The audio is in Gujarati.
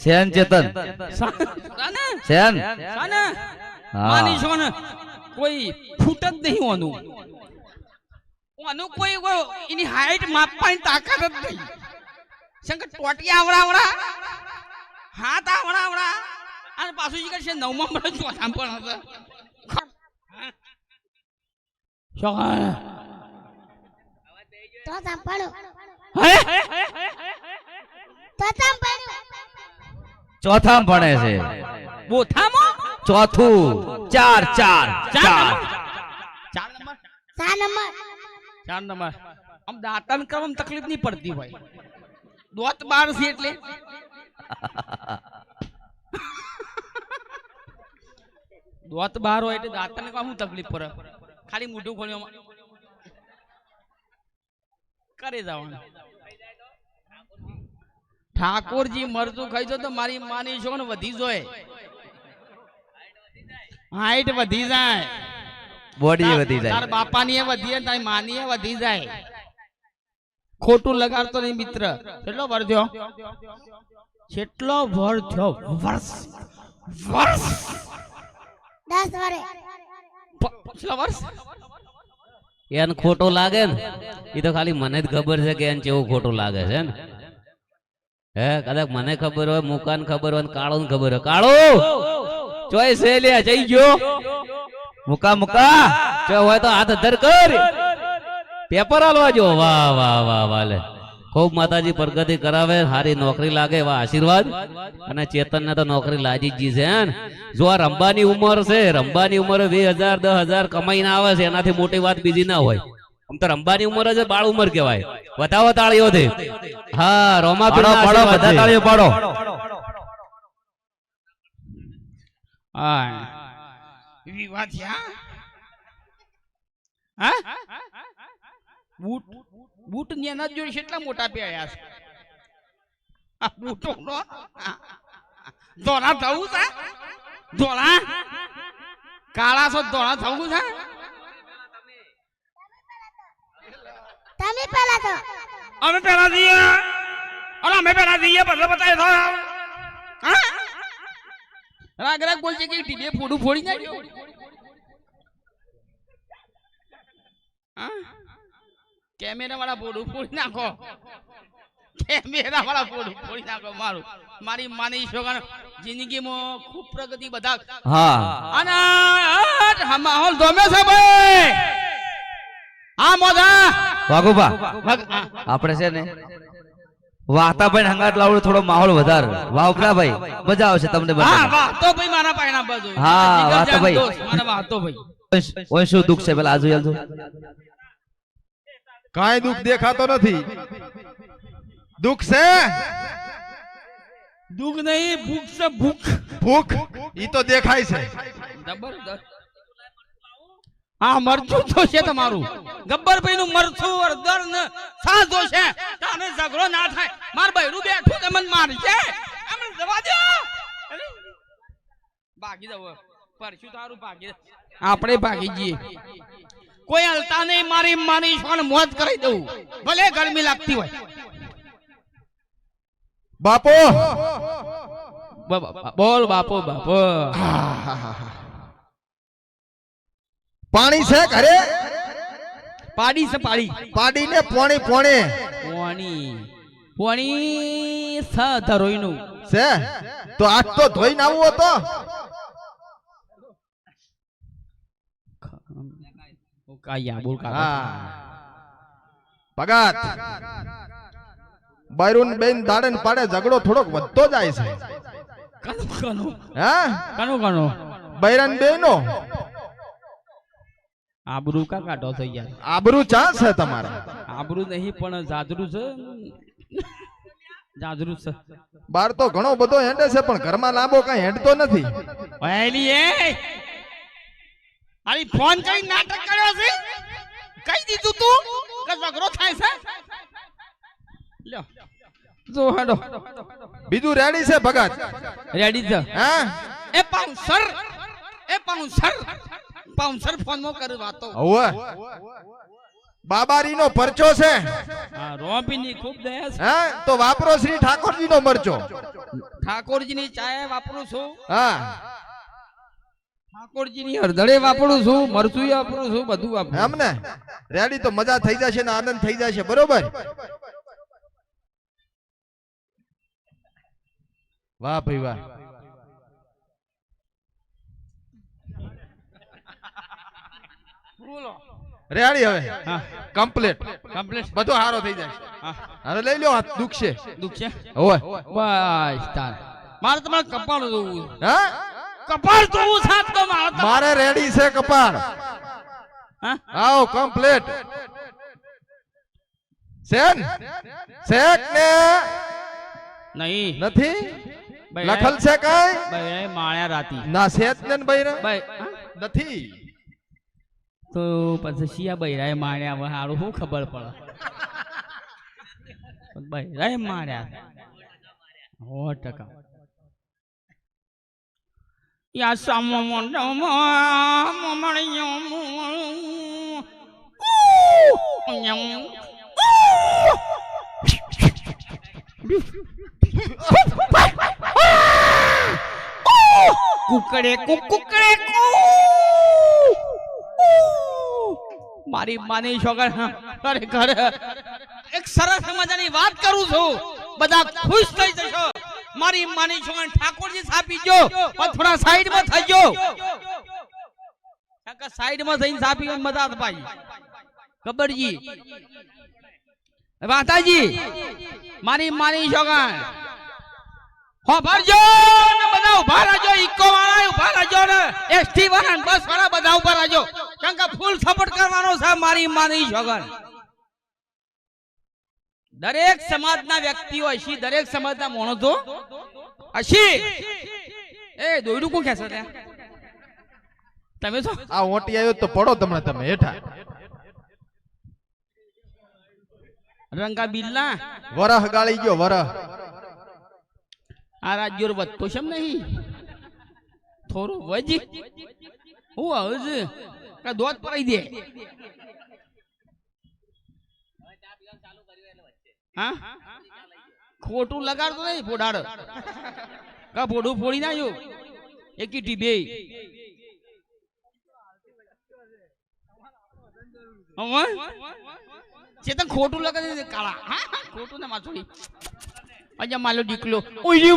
શેન ચેતન. સેન? સાને. માની છો ને? કોઈ ફૂટ જ નહીં ઓનું. ઓનું કોઈ એની હાઈટ માપવાની તાકાત જ નહીં. શંકર ટોટી આવડા આવડા. હાથ આવડા આવડા. અને પાછું શું કરશે નવમા મળે ચોથા પણ હશે તો તામ ચોથામ ભણે છે. બોથામાં? ચોથું. ચાર ચાર ચાર ચાર. નંબર? ચાર નંબર? ચાર નંબર. આમ દાંતન કરવામાં તકલીફ નહીં પડતી હોય. દોત બાર છે એટલે. દોત બાર હોય એટલે દાંતન કામ શું તકલીફ પડે? ખાલી મોઢું ખોલ્યું. કરે જવાનું ઠાકોરજી મરચું ખાઈ જો તો મારી માની છો ને વધી જોય. હાઈટ વધી જાય. બોડી વધી તાર બાપાની એ વધી જાય તારી માની એ વધી જાય. ખોટું લગાડતો નહીં મિત્ર. કેટલો વર થયો? કેટલો વર થયો? વર્ષ વર્ષ દસ વરે. પ- વર્ષ એને ખોટો લાગે ને? એ તો ખાલી મને જ ખબર છે કે એને કેવું ખોટું લાગે છે ને? હે કદાચ મને ખબર હોય મુકાન ખબર હોય કાળો ને ખબર હોય. કાળો! ચોય છે લે જઈ ગયો. મુકા મુકા. ચો હોય તો હાથ અધર કર. પેપર હાલવા જો. વાહ વાહ વાહ વાહ લે. ખૂબ માતાજી પ્રગતિ કરાવે સારી નોકરી લાગે એવા આશીર્વાદ. અને ચેતન ને તો નોકરી લાજી જ જી છે જો આ રંબાની ઉંમર છે રંબાની ઉંમર બે હજાર દસ હજાર કમાઈને આવે છે એનાથી મોટી વાત બીજી ના હોય. આમ તો રંબાની ઉંમર જ બાળ ઉંમર કહેવાય. વધાવો તાળીઓથી. હા રોમા પાડો બધા તાળીઓ પાડો. હા. વિવાહ થયા હા? બૂટ બૂટની એના જોડે કેટલા મોટા પહેર્યા છે. આ બૂટો નો. ધોળા થવું છે? ધોળા? કાળા છો ધોળા થવું છે? તમે પેલા તો. અમે પેલા જઈએ અરે અમે પેલા જઈએ બધા બતાય તો હા? રાગ રાગ બોલશે કે ટીબે ફોડું ફોડી નાખ્યો. હા? કેમેરા વાળા ફોડું ફોડી નાખો. કેમેરા વાળા ફોડું ફોડી નાખો મારું. મારી માની છોકરા જિંદગીમાં ખૂબ પ્રગતિ બધા હા. અને માહોલ ગમે છે ભાઈ. હા મોદા વાઘુભા આપણે છે ને વાતા ભાઈ હંગાટ લાવડો થોડો માહોલ વધારે. વાવપરા ભાઈ મજા આવશે તમને હા બધા વાહ તો ભાઈ મારા પાયણા બાજુ. હા, જીગર વાહ તો જાન ભાઈ. મારા વાતો ભાઈ. ઓય શું દુઃખ છે પેલા આજુ યાલ કાંઈ દુઃખ દેખાતો નથી. દુઃખ છે? દુઃખ નહીં ભૂખ છે ભૂખ. ભૂખ? ઈ તો દેખાય છે. જબરદસ્ત. હા મરચું તો છે તમારું. ગબ્બરભાઈ નું મરચું અડદર ને સાધો છે. તાને ઝઘડો ના થાય. માર બૈરું બેઠું તે મને મારશે એમને જવા દો. ભાગી દો પરશું તારું ભાગી. આપણે ભાગી જઈએ. કોઈ હલતા નહીં મારી મારી પણ મોત કરી દઉં. ભલે ગરમી લાગતી હોય. બાપો! બોલ બાપો બાપો. પાણી છે ઘરે? પાડી છે પાડી. પાડીને પોણી પોણે. પોણી. પોણી સ ધરોઈનું. છે? તો આજ તો ધોઈને આવું તો કાયા બોલ કાકા ભગત બૈરુન બેન દાડન પાડે ઝઘડો થોડોક વધતો જાય છે. કનો કનો. હા? કનો કનો. બૈરન બેનો. આબરૂ કા કાઢો થઈ ગયા આબરૂ ચા છે તમારે? આબરૂ નહીં પણ જાજરૂ છે. જાજરૂ છે. બાર તો ઘણો બધો હેંડે છે પણ ઘરમાં લાંબો કઈ હેંડતો નથી. ઓયલી એ! આલી ફોન કરી નાટક કર્યો છે? કઈ દીધું તું? કે ઝઘડો થાય છે? લ્યો. જો હેડો. બીજું રેડી છે ભગત? રેડી છે. હા? એ પાઉન્સર એ પાઉન્સર પાઉન્સર ફોનમાં કરી વાતો હવે. બાબારીનો પરચો છે. રોપી ની ખૂબ દયા છે. હા? તો વાપરો શ્રી ઠાકોરજીનો મરચો ઠાકોરજીની ચાય વાપરું છું. હા. ઠાકોરજીની હળદળે વાપરું છું મરચું વાપરું છું બધું વાપરું એમ ને રેડી તો મજા થઈ જશે ને આનંદ થઈ જશે બરોબર? વાહ ભાઈ વાહ. બોલો. રેડી હવે? કમ્પ્લીટ. કમ્પ્લીટ. બધો હારો થઈ જાય. હા. હવે લઈ લ્યો હાથ દુખશે. દુઃખ છે બસ તાર. મારે તમારે કપાળું જોવું હા? કપાળ જોવું સાત તો મારે મારે રેડી છે કપાળ. આવો કમ્પ્લીટ સેન શેક ને નહીં. નથી? ભાઈ, લખલ છે કઈ? ભાઈ માળ્યા રાતી. ના સેત ને ભાઈ ભાઈ નથી. તો પછી શિયા બૈરાએ માર્યા હવે હારું શું ખબર પડે? પણ બૈરાએ માર્યા સો ટકા. યા સામો મોંઢામાં. કુકડે કુ કુકડે મારી માની છોકર ખરેખર એક સરસ મજાની વાત કરું છું. બધા ખુશ થઈ જશો. મારી માની છોકરા ઠાકોરજી સાપી જો, પણ થોડા સાઈડમાં થજો કાકા સાઈડમાં થઈને સાપી મદદ ભાઈ. ગબ્બરજી વાતાજી, મારી માની છોકરા હો ભરજો ને બધા ઊભા રહેજો, ઇકો વાળા ઊભા રહેજો ને. એસટી વાળા બસ વાળા બધા ઊભા રહેજો. કારણ કે ફૂલ સપોર્ટ કરવાનો છે મારી માની છોકર દરેક સમાજના વ્યક્તિઓ હશી દરેક સમાજના માણસો હશી. એ દોયડું કોણ ખેંચે ત્યાં? તમે છો? આ ઓટી આવ્યો તો પડો તમને તમે હેઠા. રંગા બિલ્લા વરહ ગાળી ગયો વરહ. આ રાજ્યો વધતો છે નહીં. થોડું વજી હું હજ દોત પડી દે. હા? ખોટું લગાડતો નહીં, ફોડાડ. કા ફોડું ફોડી નાખ્યું? એકી કીટી બે. ચેતન ખોટું લગાડ્યું દે કાળા. હા ખોટું ને માછોડી અજા માલો દીકલો. ઓય